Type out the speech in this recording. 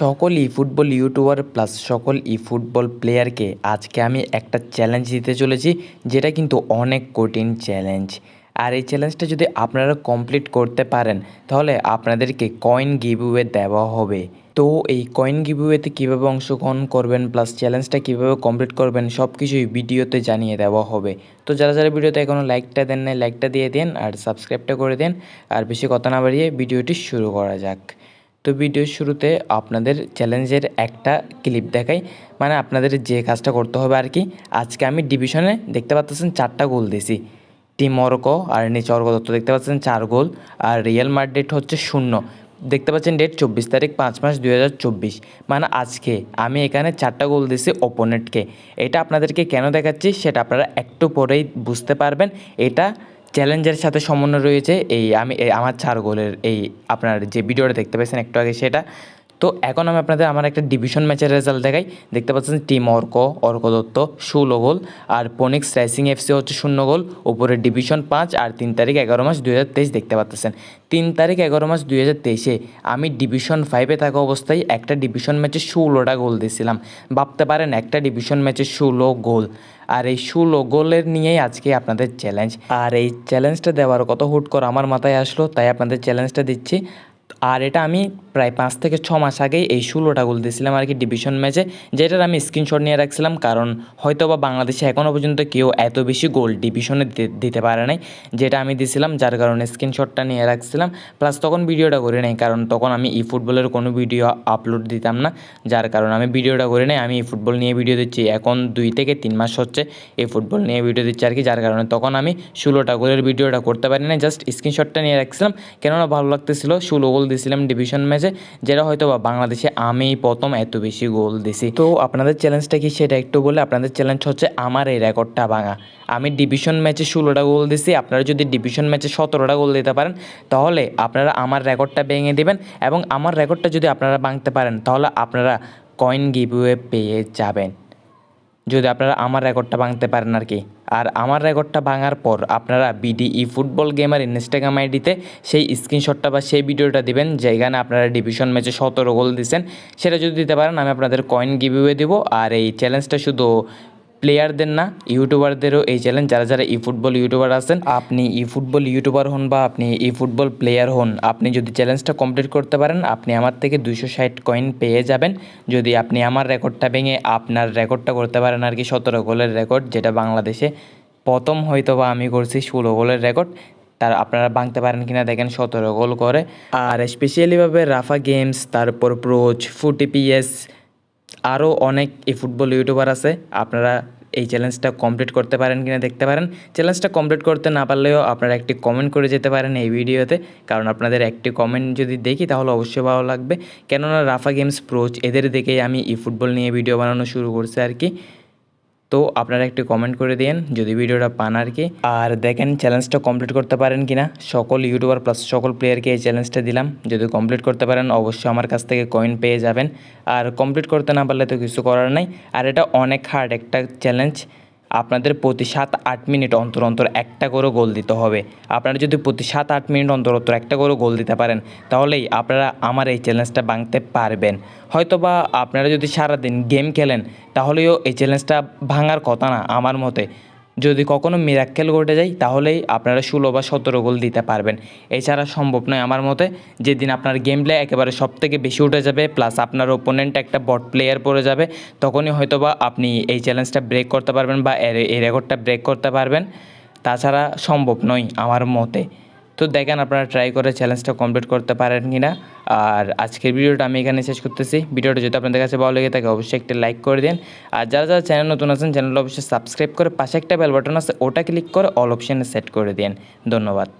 সকল ই football YouTuber plus সকল ই football প্লেয়ারকে আজকে আমি একটা চ্যালেঞ্জ দিতে চলেছি, যেটা কিন্তু অনেক কঠিন চ্যালেঞ্জ আর এই চ্যালেঞ্জটা যদি আপনারা কমপ্লিট করতে পারেন, তাহলে আপনাদেরকে কয়েন গিভওয়ে দেওয়া হবে। তো এই কয়েন গিভওয়েতে কীভাবে অংশগ্রহণ করবেন প্লাস চ্যালেঞ্জটা কীভাবে কমপ্লিট করবেন সব কিছুই ভিডিওতে জানিয়ে দেওয়া হবে। তো যারা যারা ভিডিওতে এখনও লাইকটা দেন নাই লাইকটা দিয়ে দিন আর সাবস্ক্রাইবটা করে দিন। আর বেশি কথা না বাড়িয়ে ভিডিওটি শুরু করা যাক। তো ভিডিওর শুরুতে আপনাদের চ্যালেঞ্জের একটা ক্লিপ দেখাই। মানে আপনাদের যে কাজটা করতে হবে আর কি, আজকে আমি ডিভিশনে দেখতে পাচ্ছেন চারটা গোল দিয়েছি টিম অর্ক আর নিচে অর্ক দত্ত দেখতে পাচ্ছেন চার গোল আর রিয়েল মার্ডেট হচ্ছে শূন্য। দেখতে পাচ্ছেন ডেট চব্বিশ তারিখ পাঁচ মাস দুই হাজার চব্বিশ। মানে আজকে আমি এখানে চারটা গোল দিয়েছি ওপোনেন্টকে এটা আপনাদেরকে কেন দেখাচ্ছি সেটা আপনারা একটু পরেই বুঝতে পারবেন। এটা চ্যালেঞ্জের সাথে সমন্বয় রয়েছে এই আমি আমার চার গোলের এই আপনার যে ভিডিওটা দেখতে পেয়েছেন একটু আগে সেটা। তো এখন আমি আপনাদের আমার একটা ডিভিশন ম্যাচের রেজাল্ট দেখাই। দেখতে পাচ্ছেন টিম অর্ক অর্ক দত্ত, ষোলো গোল আর পনিক্স রাইসিং এফসি হচ্ছে শূন্য গোল উপরে ডিভিশন পাঁচ আর তিন তারিখ এগারো মাস দুই হাজার তেইশ দেখতে পাচ্ছেন। তিন তারিখ এগারো মাস দুই হাজার তেইশে আমি ডিভিশন ফাইভে থাকা অবস্থায় একটা ডিভিশন ম্যাচে ষোলোটা গোল দিয়েছিলাম। ভাবতে পারেন একটা ডিভিশন ম্যাচে ষোলো গোল। আর এই ষোলো গোলের নিয়েই আজকে আপনাদের চ্যালেঞ্জ আর এই চ্যালেঞ্জটা দেওয়ার কত হুট করে আমার মাথায় আসলো, তাই আপনাদের চ্যালেঞ্জটা দিচ্ছি। আর এটা আমি প্রায় পাঁচ থেকে ছ মাস আগেই এই ষোলোটা গোল দিয়েছিলাম আর কি ডিভিশন ম্যাচে যেটার আমি স্ক্রিনশট নিয়ে রাখছিলাম। কারণ হয়তো বা বাংলাদেশে এখনও পর্যন্ত কেউ এত বেশি গোল ডিভিশনে দিতে পারে নাই, যেটা আমি দিয়েছিলাম, যার কারণে স্ক্রিনশটটা নিয়ে রাখছিলাম। প্লাস তখন ভিডিওটা করে নেই, কারণ তখন আমি ই ফুটবলের কোনো ভিডিও আপলোড দিতাম না। যার কারণে আমি ভিডিওটা করে নেই, আমি ই ফুটবল নিয়ে ভিডিও দিচ্ছি। এখন দুই থেকে তিন মাস হচ্ছে এই ফুটবল নিয়ে ভিডিও দিচ্ছি আর কি, যার কারণে তখন আমি ষোলোটা গোলের ভিডিওটা করতে পারি না জাস্ট স্ক্রিনশটটা নিয়ে রাখছিলাম। কেননা ভালো লাগতেছিল, ষোলো গোল দিয়েছিলাম ডিভিশন ম্যাচে যেটা হয়তো বা বাংলাদেশে আমি প্রথম এত বেশি গোল দিছি। তো আপনাদের চ্যালেঞ্জটা কি সেটা একটু বলে, আপনাদের চ্যালেঞ্জ হচ্ছে আমার এই রেকর্ডটা ভাঙা। আমি ডিভিশন ম্যাচে ষোলোটা গোল দিছি, আপনারা যদি ডিভিশন ম্যাচে সতেরোটা গোল দিতে পারেন, তাহলে আপনারা আমার রেকর্ডটা ভেঙে দেবেন এবং আমার রেকর্ডটা যদি আপনারা ভাঙতে পারেন, তাহলে আপনারা কয়েন গিভওয়ে পেয়ে যাবেন। যদি আপনারা আমার রেকর্ডটা ভাঙতে পারেন আর কি। আর আমার রেকর্ডটা ভাঙার পর আপনারা বিডিই ফুটবল গেমার ইনস্টাগ্রাম আইডিতে সেই স্ক্রিনশটটা বা সেই ভিডিওটা দিবেন যেখানে আপনারা ডিভিশন ম্যাচে সতেরো গোল দিচ্ছেন সেটা যদি দিতে পারেন, আমি আপনাদের কয়েন গিভিওয়ে দেবো। আর এই চ্যালেঞ্জটা শুধু প্লেয়ারদের না ইউটিউবারদেরও এই চ্যালেঞ্জ যারা যারা ই ফুটবল ইউটিউবার আছেন, আপনি ই ফুটবল ইউটিউবার হন বা আপনি ই ফুটবল প্লেয়ার হন, আপনি যদি চ্যালেঞ্জটা কমপ্লিট করতে পারেন, আপনি আমার থেকে দুইশো ষাট কয়েন পেয়ে যাবেন। যদি আপনি আমার রেকর্ডটা ভেঙে আপনার রেকর্ডটা করতে পারেন আর কি, সতেরো গোলের রেকর্ড যেটা বাংলাদেশে প্রথম হয়তো বা আমি করছি ষোলো গোলের রেকর্ড তার আপনারা ভাঙতে পারেন কিনা দেখেন, সতেরো গোল করে। আর স্পেশালিভাবে রাফা গেমস তারপর প্রোচ ফুটিপিএস আরও অনেক এই ফুটবল ইউটিউবার আছে। আপনারা এই চ্যালেঞ্জটা কমপ্লিট করতে পারেন কিনা দেখতে পারেন। চ্যালেঞ্জটা কমপ্লিট করতে না পারলেও আপনারা একটি কমেন্ট করে যেতে পারেন এই ভিডিওতে। কারণ আপনাদের একটি কমেন্ট যদি দেখি তাহলে অবশ্যই ভালো লাগবে। কেননা রাফা গেমস প্রোচ এদের দেখেই আমি ই ফুটবল নিয়ে ভিডিও বানানো শুরু করছি আর কি। তো আপনারা একটু কমেন্ট করে দিন যদি ভিডিওটা পান আর কি আর দেখেন চ্যালেঞ্জটা কমপ্লিট করতে পারেন কিনা? সকল ইউটিউবার প্লাস সকল প্লেয়ারকে এই চ্যালেঞ্জটা দিলাম। যদি কমপ্লিট করতে পারেন, অবশ্যই আমার কাছ থেকে কয়েন পেয়ে যাবেন। আর কমপ্লিট করতে না পারলে তো কিছু করার নাই। আর এটা অনেক হার্ড একটা চ্যালেঞ্জ আপনাদের প্রতি সাত, আট মিনিট অন্তর অন্তর একটা করে গোল দিতে হবে। আপনারা যদি প্রতি সাত, আট মিনিট অন্তর অন্তর একটা করে গোল দিতে পারেন, তাহলেই আপনারা আমার এই চ্যালেঞ্জটা ভাঙতে পারবেন। হয়তো বা আপনারা যদি সারাদিন গেম খেলেন, তাহলেও এই চ্যালেঞ্জটা ভাঙার কথা না, আমার মতে। যদি কখনও মিরাক্কেল ঘটে যায়, তাহলেই আপনারা ষোলো বা সতেরো গোল দিতে পারবেন। এছাড়া সম্ভব নয় আমার মতে, যেদিন আপনার গেম প্লে একেবারে সব থেকে বেশি উঠে যাবে প্লাস আপনার ওপোনেন্ট একটা বট প্লেয়ার পড়ে যাবে, তখনই হয়তো বা আপনি এই চ্যালেঞ্জটা ব্রেক করতে পারবেন বা এই রেকর্ডটা ব্রেক করতে পারবেন। তাছাড়া সম্ভব নয় আমার মতে। তো দেখেন আপনারা ট্রাই করে চ্যালেঞ্জটা কমপ্লিট করতে পারেন কি না আর আজকের ভিডিওটা আমি এখানে শেষ করতেছি। ভিডিওটা যদি আপনাদের কাছে ভালো লেগে থাকে, অবশ্যই একটা লাইক করে দিন। আর যারা যারা চ্যানেল নতুন আছেন চ্যানেলটা অবশ্যই সাবস্ক্রাইব করে পাশে একটা বেল বাটন আছে, ওটা ক্লিক করে অল অপশানে সেট করে দিন। ধন্যবাদ।